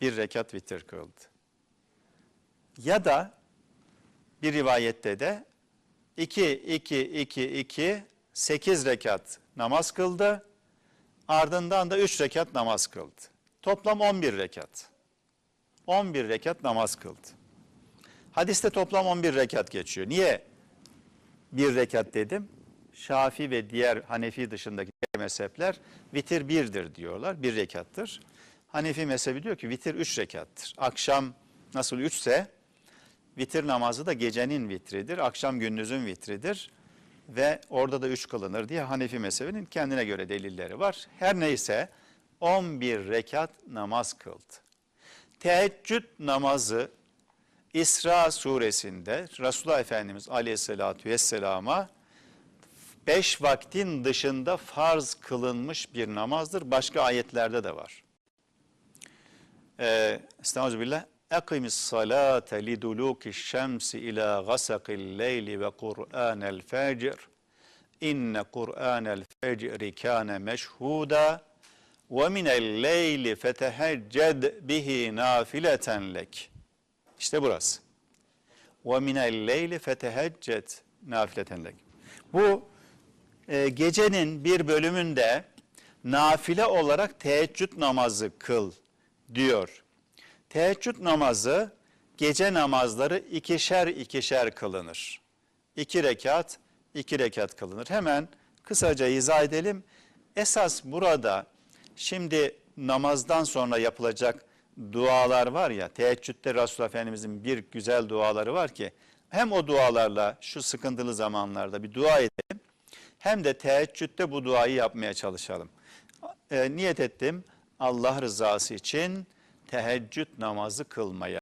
bir rekat vitir kıldı. Ya da bir rivayette de 2, 2, 2, 2, 8 rekat namaz kıldı. Ardından da 3 rekat namaz kıldı. Toplam 11 rekat. 11 rekat namaz kıldı. Hadiste toplam 11 rekat geçiyor. Niye bir rekat dedim? Şafi ve diğer Hanefi dışındaki mezhepler vitir birdir diyorlar. Bir rekattır. Hanefi mezhebi diyor ki vitir üç rekattır. Akşam nasıl üçse vitir namazı da gecenin vitridir. Akşam gündüzün vitridir. Ve orada da üç kılınır diye Hanefi mezhebinin kendine göre delilleri var. Her neyse 11 rekat namaz kıldı. Teheccüd namazı İsra suresinde Resulullah Efendimiz aleyhissalatü vesselama beş vaktin dışında farz kılınmış bir namazdır. Başka ayetlerde de var. Ee, Estağfirullah. Ekimis salate liduluki şemsi ila gasakil leyli ve Kur'anel fecr. İnne Kur'anel fecri kâne meşhuda ve minel leyli fetehecced bihi nafileten lek. İşte burası. Ve minel leyli fetehecced nafileten lek. Bu e, gecenin bir bölümünde nafile olarak teheccüd namazı kıl diyor. Teheccüd namazı gece namazları ikişer ikişer kılınır. İki rekat, iki rekat kılınır. Hemen kısaca izah edelim. Esas burada şimdi namazdan sonra yapılacak dualar var ya, teheccüde Resulullah Efendimizin bir güzel duaları var ki, hem o dualarla şu sıkıntılı zamanlarda bir dua edelim, hem de teheccüde bu duayı yapmaya çalışalım. E, niyet ettim Allah rızası için teheccüd namazı kılmaya.